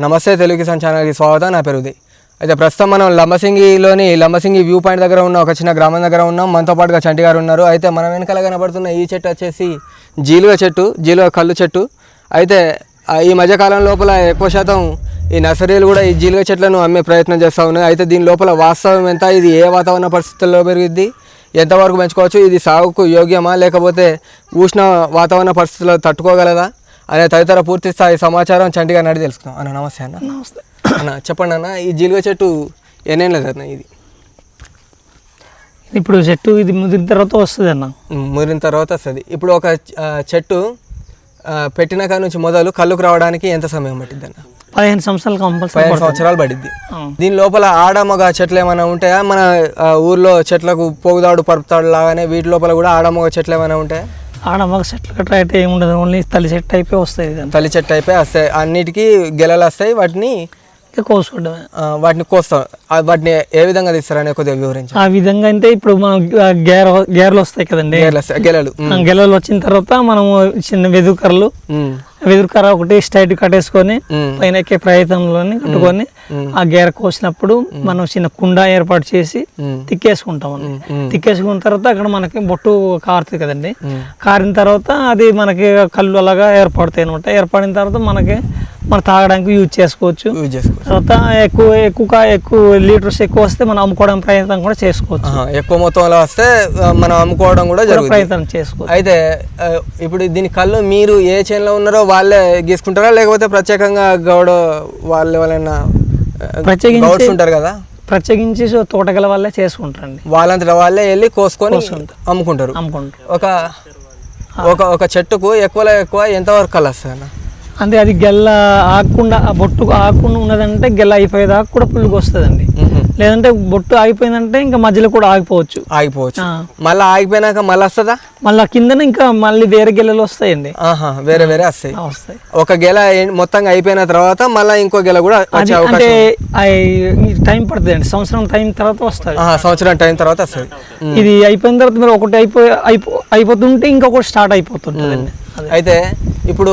నమస్తే తెలుగు కిసాన్ ఛానల్కి స్వాగతం. నా పేరు అయితే ప్రస్తుతం మనం లంబసింగిలోని లంబసింగి వ్యూ పాయింట్ దగ్గర ఉన్న ఒక చిన్న గ్రామం దగ్గర ఉన్నాం. మనతో పాటుగా చంటి గారు ఉన్నారు. అయితే మన వెనకాల కనబడుతున్న ఈ చెట్టు వచ్చేసి జీలుగ చెట్టు జీలుగ కళ్ళు చెట్టు. అయితే ఈ మధ్యకాలం లోపల ఎక్కువ శాతం ఈ నర్సరీలు కూడా ఈ జీలుగ చెట్లను అమ్మే ప్రయత్నం చేస్తూ ఉన్నాయి. అయితే దీని లోపల వాస్తవం ఎంత? ఇది ఏ వాతావరణ పరిస్థితుల్లో పెరిగిద్ది? ఎంతవరకు పెంచుకోవచ్చు? ఇది సాగుకు యోగ్యమా? లేకపోతే ఉష్ణ వాతావరణ పరిస్థితుల్లో తట్టుకోగలదా? అనే తదితర పూర్తి స్థాయి సమాచారం చంటిగా నడి తెలుసుకుందాం. అన్న నమస్తే అన్న. నమస్తే. అన్న చెప్పండి అన్న ఈ జీలుగ చెట్టు ఎన్నేళ్ళది అన్న ఇది? ఇప్పుడు చెట్టు ఇది ముదిరిన తర్వాత వస్తుంది అన్న. ముదిరిన తర్వాత వస్తుంది. ఇప్పుడు ఒక చెట్టు పెట్టిన కాడ నుంచి మొదలు కళ్ళుకు రావడానికి ఎంత సమయం పట్టింది అన్న? పదిహేను సంవత్సరాలు కంపల్సరీ పదిహేను సంవత్సరాలు పడిద్ది దీని లోపల ఆడ మగ చెట్లు ఏమైనా ఉంటాయా? మన ఊర్లో చెట్లకు పోగుదాడు పరుపుతాడు లాగానే వీటి లోపల కూడా ఆడ మగ చెట్లు ఏమైనా ఉంటాయా? ఆడ మగ చెట్లు గట్రా అయితే ఏమి ఉండదు. ఓన్లీ తల్లి చెట్టు అయిపోయి ఇదంతా తల్లి చెట్టు అయిపోయి వస్తాయి. అన్నిటికీ గెలలు వస్తాయి. వాటిని ఇక కోసుకోవడమే. ఆ, వాటిని కోస్తాం. ఆ, వాటిని ఏ విధంగా తీస్తారని కొద్దిగా వివరించండి. ఆ విధంగా అంటే ఇప్పుడు మనం గేర గేర్లు వస్తాయి కదండి. గెలలు వస్తాయి. గెలలు. ఉమ్, ఆ గెలలు వచ్చిన తర్వాత మనము చిన్న వెదుకర్రలు ఉమ్, వెదురుకర్ర ఒకటి స్ట్రైట్ కట్టేసుకొని పైన ఎక్కే ప్రయత్నంలోని కట్టుకొని ఆ గేర కోసినప్పుడు మనం చిన్న కుండ ఏర్పాటు చేసి తిక్కేసుకుంటాం ఉమ్, తిక్కేసుకున్న తర్వాత అక్కడ మనకి బొట్టు కారుతుంది కదండి. కారిన తర్వాత అది మనకి కళ్ళు అలాగా ఏర్పడతాయి అనమాట ఏర్పడిన తర్వాత మనకి మనం తాగడానికి యూజ్ చేసుకోవచ్చు. తర్వాత ఎక్కువ ఎక్కువ ఎక్కువ లీటర్స్ ఎక్కువ వస్తే మనం అమ్ముకోవడం ప్రయత్నం కూడా చేసుకోవచ్చు. ఎక్కువ మొత్తంలో వస్తే మనం అమ్ముకోవడం కూడా ప్రయత్నం చేసుకోవచ్చు. అయితే ఇప్పుడు దీని కళ్ళు మీరు ఏ చేనులో ఉన్నారో వాళ్ళే గీసుకుంటారా? లేకపోతే ప్రత్యేకంగా గౌడ వాళ్ళు ఎవరైనా ప్రత్యేకించి- ఉంటారు కదా? ప్రత్యేకించి తోటగల వల్లే చేసుకుంటారండి. వాళ్ళంతట వాళ్ళే వెళ్ళి కోసుకొని. అమ్ముకుంటారు. అమ్ముకుంటారు. ఒక ఒక ఒక చెట్టుకు ఎక్కువలో ఎక్కువ ఎంతవరకు కళ్ళు వస్తాయి అన్న అంటే అది గెల్ల ఆకుండా ఆ బొట్టు ఆకుండా ఉన్నదంటే గెల్ల అయిపోయేదాకా కూడా పుల్లుకి వస్తుందండి. లేదంటే బొట్టు ఆగిపోయిందంటే ఇంకా మధ్యలో కూడా ఆగిపోవచ్చు. ఆగిపోవచ్చు. మళ్ళీ ఆగిపోయినాక మళ్ళీ వస్తుందా? మళ్ళీ కిందన ఇంకా మళ్ళీ వేరే గెలలు వస్తాయండి. ఆహా వేరే వేరే వస్తాయి. వస్తాయి. ఒక గెల మొత్తంగా అయిపోయిన తర్వాత మళ్ళీ ఇంకో గెల కూడా అంటే టైం పడుతుంది అండి సంవత్సరం టైం తర్వాత వస్తుంది ఆహా, సంవత్సరం టైం తర్వాత వస్తుంది ఇది అయిపోయిన తర్వాత మీరు ఒకటి అయిపో అయిపో అయిపోతుంటే ఇంకొకటి స్టార్ట్ అయిపోతుంటుంది అయితే ఇప్పుడు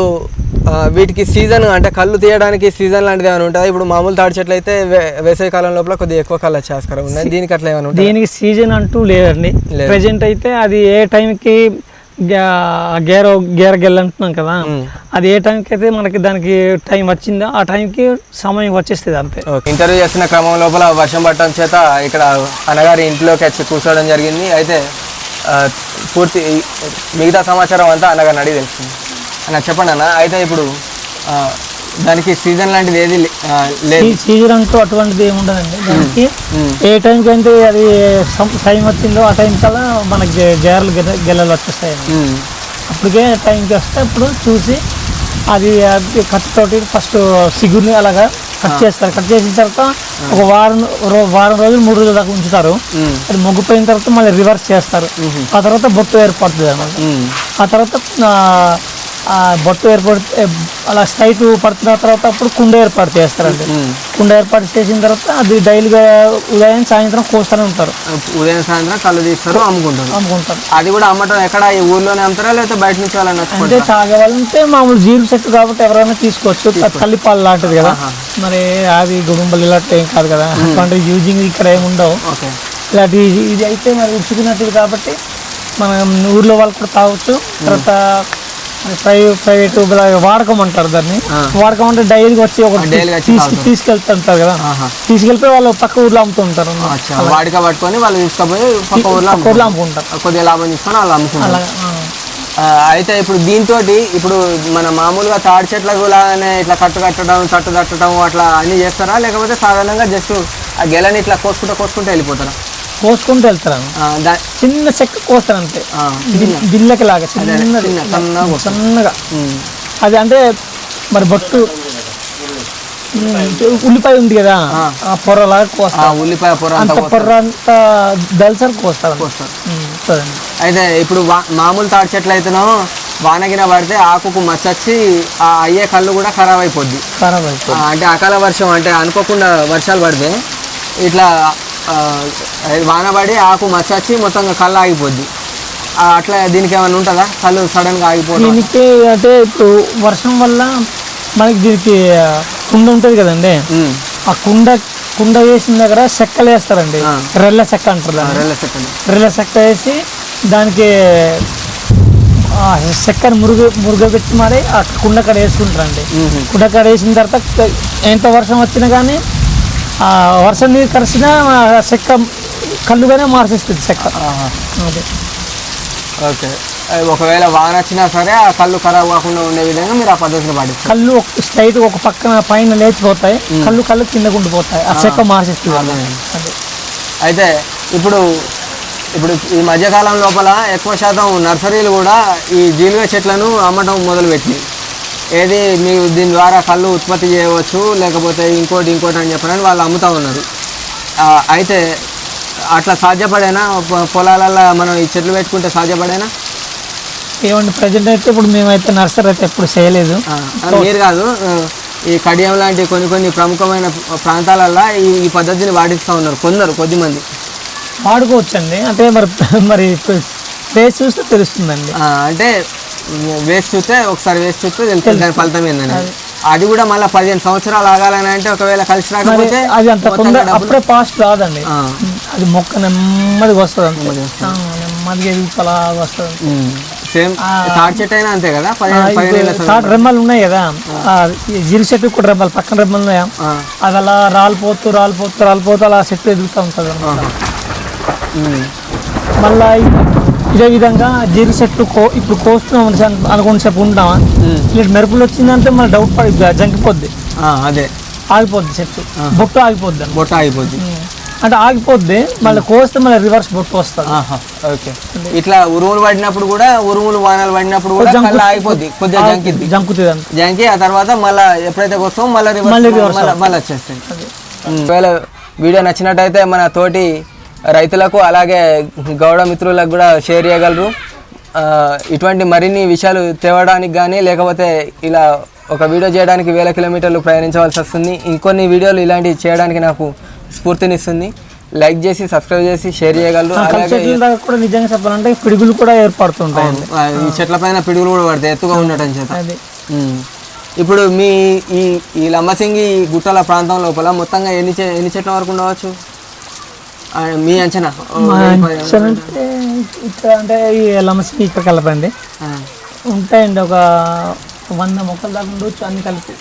వీటికి సీజన్ అంటే కళ్ళు తీయడానికి సీజన్ లాంటిది ఏమైనా ఉంటుందా? ఇప్పుడు మామూలు తాడి చెట్లు అయితే వేసవి కాలం లోపల కొద్దిగా ఎక్కువ కళ్ళు వచ్చే ఆస్కారం ఉన్నాయి దీనికి అట్లా ఏమైనా దీనికి సీజన్ అంటూ లేదండి. లేదు. ప్రెజెంట్ అయితే అది ఏ టైంకి గేర గేర గెల్ల అంటున్నాం కదా. అది ఏ టైంకి అయితే మనకి దానికి టైం వచ్చిందో ఆ టైంకి సమయం వచ్చేస్తుంది అంతే. ఇంటర్వ్యూ చేస్తున్న క్రమం లోపల వర్షం పట్టడం చేత ఇక్కడ అన్నగారి ఇంట్లోకి వచ్చి కూర్చోవడం జరిగింది. అయితే పూర్తి మిగతా సమాచారం అంతా అన్నగారిని అడిగి తెలుస్తుంది అన్న చెప్పండి అన్న అయితే ఇప్పుడు దానికి సీజన్ లాంటిది ఏది లేదు. సీజన్ అంటూ అటువంటిది ఏమి ఉండదండి. దానికి. ఏ టైంకి అయితే అది సం- టైం వచ్చిందో ఆ టైం కల్లా మనకి గేరలు గెల- గెలలు వచ్చేస్తాయండి. ఉమ్. అప్పటికే టైంకి వస్తే అప్పుడు చూసి అది కత్తితోటి ఫస్ట్ సిగురిని అలాగా కట్ చేస్తారు. కట్ చేసిన తర్వాత ఒక వారం వారం రోజులు మూడు రోజుల దాకా ఉంచుతారు. అది మొగ్గిపోయిన తర్వాత మళ్ళీ రివర్స్ చేస్తారు. ఆ తర్వాత బొట్టు ఏర్పడుతుంది అనమాట ఉమ్. ఆ తర్వాత బొట్టు ఏర్పడితే అలా స్ట్రైట్ పడుతున్న తర్వాత అప్పుడు కుండ ఏర్పాటు చేస్తారండి. కుండ ఏర్పాటు చేసిన తర్వాత అది డైలీగా ఉదయం సాయంత్రం కోస్తూనే ఉంటారు. ఉదయం సాయంత్రం కళ్ళు తీస్తారు అమ్ముకుంటారు. అమ్ముకుంటారు. అది కూడా అమ్మటం ఎక్కడ ఈ ఊర్లోనే అమ్ముతారా లేకపోతే బయట నుంచి వాళ్ళని అంటే తాగే వాళ్ళంటే మామూలు జీరు చెట్టు కాబట్టి ఎవరైనా తీసుకోవచ్చు. తల్లిపాలు లాంటిది కదా. మరి అది గుడుంబలు ఇలాంటి ఏం కాదు కదా. అటువంటి యూజింగ్ ఇక్కడ ఏమి ఉండవు. ఇలాంటి ఇది- అయితే మరి ఉడుచుకున్నట్టుది కాబట్టి మనం ఊర్లో వాళ్ళు కూడా తాగొచ్చు. తర్వాత ప్రై ప్రైవేట్ వాడకం అంటారు దాన్ని. వాడకం అంటే డైరీకి వచ్చి ఒక తీసుకెళ్తుంటారు కదా. తీసుకెళ్ళిపోయి వాళ్ళు పక్క ఊర్లో అమ్ముతుంటారు వాడిక పట్టుకొని వాళ్ళు తీసుకుపోయి పక్క ఊర్లో ఊర్లో అమ్ముకుంటారు. కొద్దిగా లాభం తీసుకొని వాళ్ళు అమ్ముకుంటారు. అయితే ఇప్పుడు దీంతో ఇప్పుడు మన మామూలుగా తాడి చెట్లకు లాగానే ఇట్లా కట్టు కట్టడం తట్టు తట్టడం అట్లా అన్ని చేస్తారా? లేకపోతే సాధారణంగా జస్ట్ ఆ గెలని ఇట్లా కోసుకుంటూ కోసుకుంటూ వెళ్ళిపోతారా? కోసుకుంటూ దా- చిన్న చెక్క కోస్తారు అంతే. బిల్లకి లాగా చిన్న. సన్నగా అది అంటే మరి బొట్టు ఉల్లిపాయ ఉంది కదా ఆ. పొరలాగా ఆ కోస్తారు ఉల్లిపాయ పొర అంతా పొర్ర అంత దల్సర్ కోస్తారు. కోస్తారు. అయితే ఇప్పుడు మామూలు తాడి చెట్లు అయితేనో వానగిన పడితే ఆకుకు మచ్చొచ్చి ఆ అయ్యే కళ్ళు కూడా ఖరాబ్ అయిపోద్ది. ఖరాబ్ అయిపోతుంది ఆ, అంటే అకాల వర్షం అంటే అనుకోకుండా వర్షాలు పడితే ఇట్లా ఆ, వాన పడి ఆకు మచ్చొచ్చి మొత్తం కళ్ళు ఆగిపోద్ది. అట్లా దీనికి ఏమైనా ఉంటుందా? కళ్ళు సడన్గా ఆగిపోవడం దీనికి అంటే ఇప్పుడు వర్షం వల్ల మనకి దీనికి కుండ ఉంటుంది కదండి. ఆ కుండ కుండ వేసిన దగ్గర చెక్కలు వేస్తారండి. రెల్ల చెక్క అంటారు రెల్ల చెప్పండి రెల్ల చెక్క వేసి దానికి చెక్కని మురుగు మురుగబెట్టి మరి ఆ కుండ కాడ వేసుకుంటారండి. కుండ కాడ వేసిన తర్వాత ఎంత వర్షం వచ్చినా కానీ వర్షం నీరు కలిసినా చెక్క కళ్ళుగానే మార్చేస్తుంది చెక్క. అదే. ఓకే. ఒకవేళ వాన వచ్చినా సరే ఆ కళ్ళు ఖరాబ్ కాకుండా ఉండే విధంగా మీరు ఆ పద్ధతిని పాటిస్తారు. కళ్ళు స్ట్రైట్ ఒక పక్కన పైన లేచిపోతాయి కళ్ళు కళ్ళు కింద ఉండిపోతాయి. ఆ చెక్క మార్చేస్తుంది. అయితే ఇప్పుడు ఇప్పుడు ఈ మధ్యకాలం లోపల ఎక్కువ శాతం నర్సరీలు కూడా ఈ జీలుగ చెట్లను అమ్మటం మొదలుపెట్టినాయి. ఏది మీరు దీని ద్వారా కళ్ళు ఉత్పత్తి చేయవచ్చు లేకపోతే ఇంకోటి ఇంకోటి అని చెప్పనని వాళ్ళు అమ్ముతా ఉన్నారు. అయితే అట్లా సాధ్యపడేనా? పొ- పొలాలల్లో మనం ఈ చెట్లు పెట్టుకుంటే సాధ్యపడేనా? ఏమండి ప్రజెంట్ అయితే ఇప్పుడు మేమైతే నర్సరీ అయితే ఎప్పుడు చేయలేదు. మీరు కాదు ఈ కడియం లాంటి కొన్ని కొన్ని ప్రముఖమైన ప్రాంతాలల్లో ఈ ఈ పద్ధతిని పాటిస్తూ ఉన్నారు కొందరు కొద్దిమంది. వాడుకోవచ్చండి. అంటే మరి మరి ప్లేస్ చూస్తే తెలుస్తుందండి. అంటే వేస్ట్ చూస్తే ఒకసారి వేస్ట్ చూస్తే తెలుస్తుంది. దాని ఫలితం ఏందని. అది. కూడా మళ్ళీ పదిహేను సంవత్సరాలు ఆగాలని అంటే ఒకవేళ కలిసి రాకపోతే అది అంత తొందర అప్పుడే ఫాస్ట్ రాదండి. అది మొక్క నెమ్మదిగా వస్తుంది నెమ్మదిగా ఎదుగుతలా వస్తుంది. సేమ్ తాటి చెట్టు అయినా అంతే కదా? తాటి రెమ్మలు ఉన్నాయి కదా? జీరి చెట్టు కూడా రెమ్మలు పక్కన రెమ్మలు ఉన్నాయా? అది అలా రాలిపోతూ రాలిపోతూ రాలిపోతూ అలా చెట్టు ఎదుగుతూ ఉంటుంది. మళ్ళా ఇదే విధంగా జీరి చెట్టు కో ఇప్పుడు కోస్తున్నాం అని అనుకుని ఉంటామా? ఉమ్. ఇట్లా మెరుపులు వచ్చిందంటే మన డౌట్ పడి జంకిపోద్ది అదే. ఆగిపోద్ది చెట్టు బొట్టు ఆగిపోద్ది. బొట్ట అయిపోద్ది అంటే ఆగిపోద్ది మళ్ళీ కోస్తే మళ్ళీ రివర్స్ బొట్టు వస్తుంది. ఓకే. ఇట్లా ఉరుములు పడినప్పుడు కూడా ఉరుములు వానలు పడినప్పుడు కూడా కళ్ళు ఆగిపోద్ది. కొద్దిగా జంకిద్ది జంకుతుంది అంత. జంకి ఆ తర్వాత మళ్ళీ ఎప్పుడైతే వస్తామో మళ్ళీ రివర్స్ మళ్ళీ మళ్ళీ మళ్ళీ ఉమ్. ఒకవేళ వీడియో నచ్చినట్టయితే మన తోటి రైతులకు అలాగే గౌడ మిత్రులకు కూడా షేర్ చేయగలరు. ఇటువంటి మరిన్ని విషయాలు తేవడానికి కానీ లేకపోతే ఇలా ఒక వీడియో చేయడానికి వేల కిలోమీటర్లు ప్రయాణించవలసి వస్తుంది. ఇంకొన్ని వీడియోలు ఇలాంటివి చేయడానికి నాకు స్ఫూర్తినిస్తుంది. లైక్ చేసి సబ్స్క్రైబ్ చేసి షేర్ చేయగలరు. కూడా నిజంగా చెప్పాలంటే పిడుగులు కూడా ఏర్పడుతుంటాయండి. ఆ, ఈ చెట్ల పైన పిడుగులు కూడా పడతాయి. ఎత్తుగా ఉండటం చేత. ఇప్పుడు మీ ఈ ఈ లంబసింగి గుట్టల ప్రాంతం లోపల మొత్తంగా ఎన్ని ఎన్ని చెట్ల వరకు ఉండవచ్చు? మీ అంచనా? అంటే ఇక్కడ అంటే ఈ లమసి ఇక్కడ కలపండి ఉంటాయండి ఒక వంద మొక్కలు దాకా ఉండొచ్చు అన్ని కలిపి.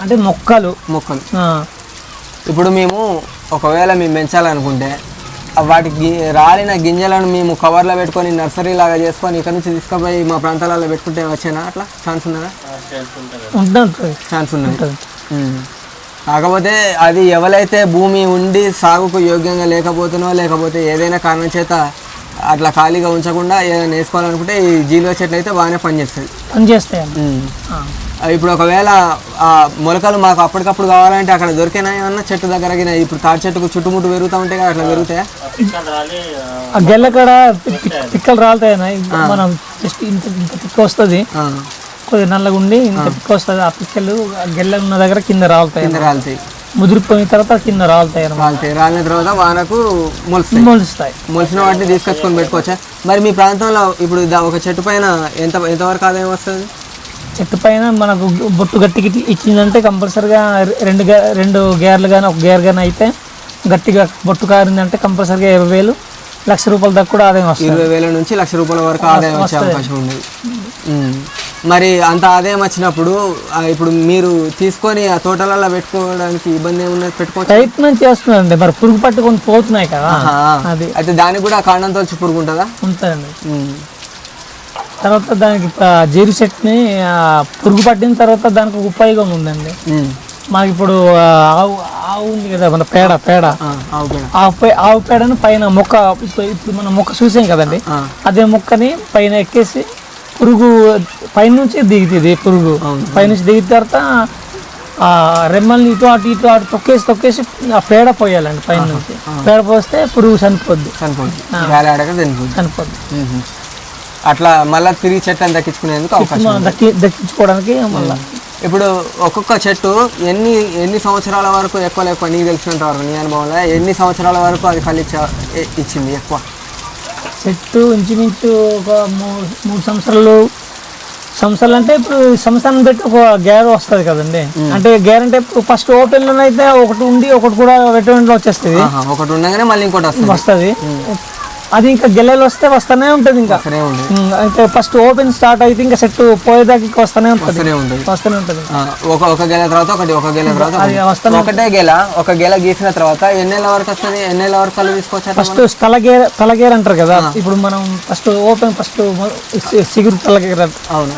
అంటే మొక్కలు. మొక్కలు. ఆ, ఇప్పుడు మేము ఒకవేళ మేము పెంచాలనుకుంటే ఆ వాటి గి- రాలిన గింజలను మేము కవర్లో పెట్టుకొని నర్సరీ లాగా చేసుకొని ఇక్కడ నుంచి తీసుకుపోయి మా ప్రాంతాలలో పెట్టుకుంటే వచ్చేనా? అట్లా? ఛాన్స్ ఉన్నదా? ఉంటుంది. ఛాన్స్ ఉన్నది. కాకపోతే అది ఎవరైతే భూమి ఉండి సాగుకు యోగ్యంగా లేకపోతునో లేకపోతే ఏదైనా కారణం చేత అట్లా ఖాళీగా ఉంచకుండా ఏదైనా వేసుకోవాలనుకుంటే ఈ జీలుగ చెట్లు అయితే బాగానే పనిచేస్తుంది పని చేస్తాయండి ఉమ్. ఆ, ఆ, ఇప్పుడు ఒకవేళ ఆ మొలకలు మాకు అప్పటికప్పుడు కావాలంటే అక్కడ దొరికేనా ఏమన్నా చెట్టు దగ్గరకి ఇప్పుడు తాటి చెట్టుకు చుట్టుముట్టు పెరుగుతూ ఉంటాయి కదా అట్లా పెరుగుతాయా? ఆ గెల్ల కాడ పి- పి- పిక్కలు రాలుతాయన మనం జస్ట్ ఇంత ఇంత పిక్క వస్తుంది. కొద్దిగా నల్లగా ఉండి ఇంత పిక్క వస్తుంది ఆ పిక్కలు గెల్ల ఉన్న దగ్గర కింద రాలుతాయి కింద రాలుతాయి. ముదిరిపోయిన తర్వాత కింద రాలుతాయి రాలుతాయి. రాలిన తర్వాత వానకు మొలుస్తాయి. మొలుస్తాయి. మొలిసిన వాటిని తీసుకొచ్చుకొని పెట్టుకోవచ్చా? మరి మీ ప్రాంతంలో ఇప్పుడు ఒక చెట్టు పైన ఎంత ఎంతవరకు ఆదాయం వస్తుంది? చెట్టు పైన మనకు బొట్టు గట్టికి ఇచ్చిందంటే కంపల్సరిగా రెండు రెండు గేర్లు కానీ ఒక గేర్ కానీ అయితే గట్టిగా బొట్టు కారిందంటే కంపల్సరిగా ఇరవై వేలు లక్ష రూపాయల దాకా కూడా ఆదాయం వస్తుంది. ఇరవై వేల నుంచి లక్ష రూపాయల వరకు ఆదాయం వచ్చే అవకాశం ఉమ్. మరి అంత ఆదాయం వచ్చినప్పుడు ఆ, ఇప్పుడు మీరు తీసుకొని ఆ తోటలలో పెట్టుకోవడానికి ఇబ్బంది ఏమున్నది పెట్టుకోవచ్చు ప్రయత్నం చేస్తున్నారండి మరి పురుగు పట్టుకొని పోతున్నాయి కదా ఆహా. అది అయితే దానికి కూడా కాండంతో వచ్చి పురుగుంటుందా ఉంటుందండి ఉమ్. తర్వాత దానికి ఆ జీరి చెట్టుని ఆ, పురుగు పట్టిన తర్వాత దానికి ఒక ఉపయోగం ఉందండి ఉమ్. మనకి ఇప్పుడు ఆ, ఆవు ఆవు ఉంది కదా మన పేడ పేడ ఆ, ఆవు పేడ. ఆవు పే ఆవు పేడను పైన మొక్క ఇప్పుడు ఇప్పుడు మనం మొక్క చూసాం కదండి ఆ, అదే మొక్కని పైన ఎక్కేసి పురుగు పైనుంచి దిగుతుంది పురుగు. పైనుంచి దిగిన తర్వాత ఆ రెమ్మల్ని ఇటు అటు ఇటు అటు తొక్కేసి తొక్కేసి ఆ పేడ పోయాలండి పైన నుంచి పేడ పోస్తే పురుగు చనిపోద్ది. చనిపోద్ది. అట్లా మళ్ళీ తిరిగి చెట్లను దక్కించుకునేందుకు అవకాశం దక్కించుకోవడానికి మళ్ళీ. ఇప్పుడు ఒక్కొక్క చెట్టు ఎన్ని ఎన్ని సంవత్సరాల వరకు ఎక్కువ ఎక్కువ నీకు తెలిసినంత వరకు నీ అనుభవంలో ఎన్ని సంవత్సరాల వరకు అది ఫలించ ఇచ్చింది ఎక్కువ? చెట్టు ఇంచుమించు ఒక మూడు మూడు సంవత్సరాలు. సంస్థలు అంటే ఇప్పుడు సంస్థను పెట్టి ఒక గేర్ వస్తుంది కదండి. అంటే గేర్ అంటే ఫస్ట్ ఓపెన్లో అయితే ఒకటి ఉండి ఒకటి కూడా వెటర్మెంట్లో వచ్చేస్తుంది. ఒకటి ఉండగానే మళ్ళీ ఇంకోటి వస్తుంది. అది ఇంకా గెలలు వస్తే వస్తూనే ఉంటుంది ఇంకా. అయితే ఫస్ట్ ఓపెన్ స్టార్ట్ అయితే ఇంకా సెట్ పోయేదాకా వస్తూనే ఉంటుంది. వస్తూనే ఉంటుంది. ఒక ఒక గెల తర్వాత ఒకటి ఒక గెల తర్వాత అది ఒకటి. గెల ఒక గెల గీసిన తర్వాత ఎన్నేళ్ళ వరకు వస్తుంది? ఎన్నేళ్ళ వరకు కళ్ళు తీసుకోవచ్చు ఫస్ట్ తలగేర తలగేర అంటారు కదా ఇప్పుడు మనం ఫస్ట్ ఓపెన్ ఫస్ట్ సిగురు తలగేర.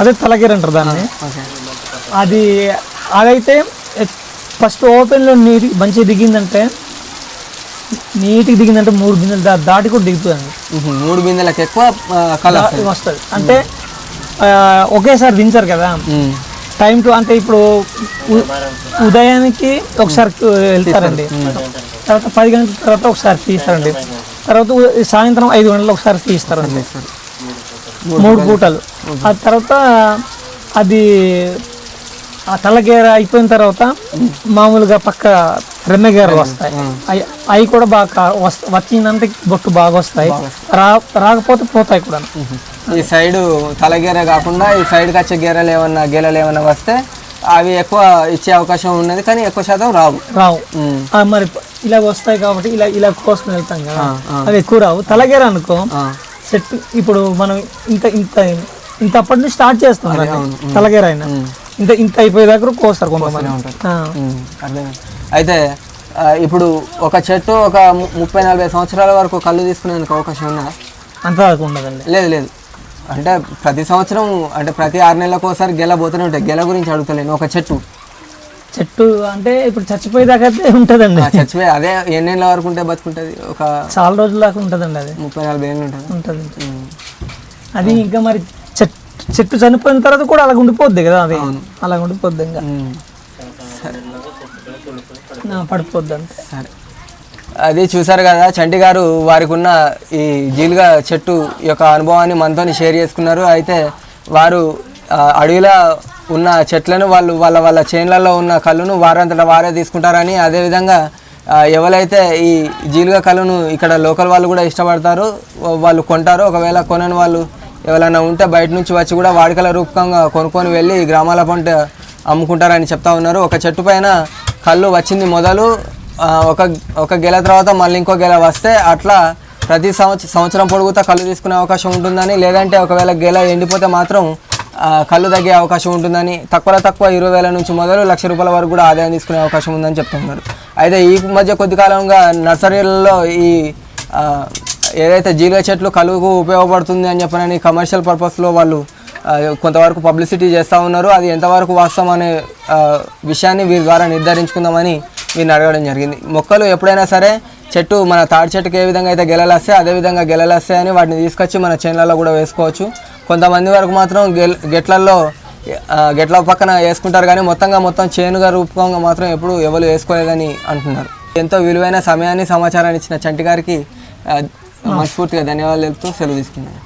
అదే తలగేర అంటారు దాన్ని. అది అదైతే ఫస్ట్ ఓపెన్లో నీటి మంచిగా దిగిందంటే నీటికి దిగిందంటే మూడు బిందెలు దాటి కూడా దిగుతుందండి ఉహు, మూడు బిందెలకు ఎక్కువ కళ్ళు వస్తుంది. అంటే ఒకేసారి దించారు కదా. టైం టు అంటే ఇప్పుడు ఉదయానికి ఒకసారి వెళ్తారండి. తర్వాత పది గంటల తర్వాత ఒకసారి తీస్తారండి. తర్వాత సాయంత్రం ఐదు గంటలకు ఒకసారి తీస్తారండి. మూడు పూటలు. ఆ తర్వాత అది ఆ తలగేర అయిపోయిన తర్వాత మామూలుగా పక్క రెమ్మెగేరలు వస్తాయి. అవి- అవి కూడా బాగా వచ్చిందంటే బొట్టు బాగా వస్తాయి. రా రాకపోతే పోతాయి కూడా ఈ సైడ్ తలగేర కాకుండా ఈ సైడ్కి వచ్చే గేరలు ఏమన్నా గేలలు ఏమన్నా వస్తే అవి ఎక్కువ ఇచ్చే అవకాశం ఉన్నది కానీ ఎక్కువ శాతం రావు. రావు. మరి ఇలా వస్తాయి కాబట్టి ఇలా ఇలా కోసం వెళ్తాం కదా. అవి ఎక్కువ రావు. తలగేర అనుకో సెట్ ఇప్పుడు మనం ఇంత ఇంత ఇంత అప్పటి నుంచి స్టార్ట్ చేస్తాం. తలగేర అయినా. ఇంత ఇంత అయిపోయేదాకా కోస్తారు కొంతమంది. ఉంటారు. అయితే ఇప్పుడు ఒక చెట్టు ఒక ముప్పై నలభై సంవత్సరాల వరకు కళ్ళు తీసుకునేందుకు అవకాశం ఉందా? అంత దాకా ఉండదండి. లేదు లేదు. అంటే ప్రతి సంవత్సరం అంటే ప్రతి ఆరు నెలలకు ఒకసారి గెల పోతూనే ఉంటాయి. గెల గురించి అడుగుతలేను. ఒక చెట్టు. చెట్టు అంటే ఇప్పుడు చచ్చిపోయేదాకా ఉంటుందండి. చచ్చిపోయి అదే ఎన్నేళ్ళ వరకు ఉంటే బతుకుంటుంది? ఒక చాలా రోజుల దాకా ఉంటుందండి అది. ముప్పై నలభై ఏళ్ళు ఉంటుంది. ఉంటుంది. అది ఇంకా మరి చెట్టు చెట్టు చనిపోయిన తర్వాత కూడా అలాగ ఉండిపోద్ది కదా అది. అలాగ ఉండిపోద్ది ఇంకా. ఆ, సరే. అది చూసారు కదా చంటి గారు వారికి ఉన్న ఈ జీలుగా చెట్టు యొక్క అనుభవాన్ని మనతో షేర్ చేసుకున్నారు. అయితే వారు అడవిలో ఉన్న చెట్లను వాళ్ళు వాళ్ళ వాళ్ళ చేన్లలో ఉన్న కళ్ళును వారంతటా వారే తీసుకుంటారని అదేవిధంగా ఎవరైతే ఈ జీలుగా కళ్ళును ఇక్కడ లోకల్ వాళ్ళు కూడా ఇష్టపడతారు వాళ్ళు కొంటారు ఒకవేళ కొనని వాళ్ళు ఎవరైనా ఉంటే బయట నుంచి వచ్చి కూడా వాడుకల రూపకంగా కొనుక్కొని వెళ్ళి గ్రామాల పంట అమ్ముకుంటారని చెప్తా ఉన్నారు. ఒక చెట్టు పైన కళ్ళు వచ్చింది మొదలు ఒక ఒక గెల తర్వాత మళ్ళీ ఇంకో గెల వస్తే అట్లా ప్రతి సంవత్సరం సంవత్సరం పొడుగుతా కళ్ళు తీసుకునే అవకాశం ఉంటుందని లేదంటే ఒకవేళ గెల ఎండిపోతే మాత్రం కళ్ళు తగ్గే అవకాశం ఉంటుందని తక్కువ తక్కువ ఇరవై వేల నుంచి మొదలు లక్ష రూపాయల వరకు కూడా ఆదాయం తీసుకునే అవకాశం ఉందని చెప్తున్నారు అయితే ఈ మధ్య కొద్ది కాలంగా నర్సరీలలో ఈ ఏదైతే జీలుగ చెట్లు కలువుకు ఉపయోగపడుతుంది అని చెప్పనని కమర్షియల్ పర్పస్లో వాళ్ళు కొంతవరకు పబ్లిసిటీ చేస్తూ ఉన్నారు. అది ఎంతవరకు వాస్తవం అనే విషయాన్ని వీరి ద్వారా నిర్ధారించుకుందామని వీరిని అడగడం జరిగింది. మొక్కలు ఎప్పుడైనా సరే చెట్టు మన తాడి చెట్టుకి ఏ విధంగా అయితే గెలలు వస్తాయి అదే విధంగా గెలలు వస్తాయని వాటిని తీసుకొచ్చి మన చేనులలో కూడా వేసుకోవచ్చు. కొంతమంది వరకు మాత్రం గెల్ గెట్లల్లో గెట్ల పక్కన వేసుకుంటారు కానీ మొత్తంగా మొత్తం చేనుగా రూపకంగా మాత్రం ఎప్పుడు ఎవరు వేసుకోలేదని అంటున్నారు. ఎంతో విలువైన సమయాన్ని సమాచారాన్ని ఇచ్చిన చంటి గారికి మనస్ఫూర్తిగా ధన్యవాదాలు తెలుపుతూ సెలవు తీసుకున్నాను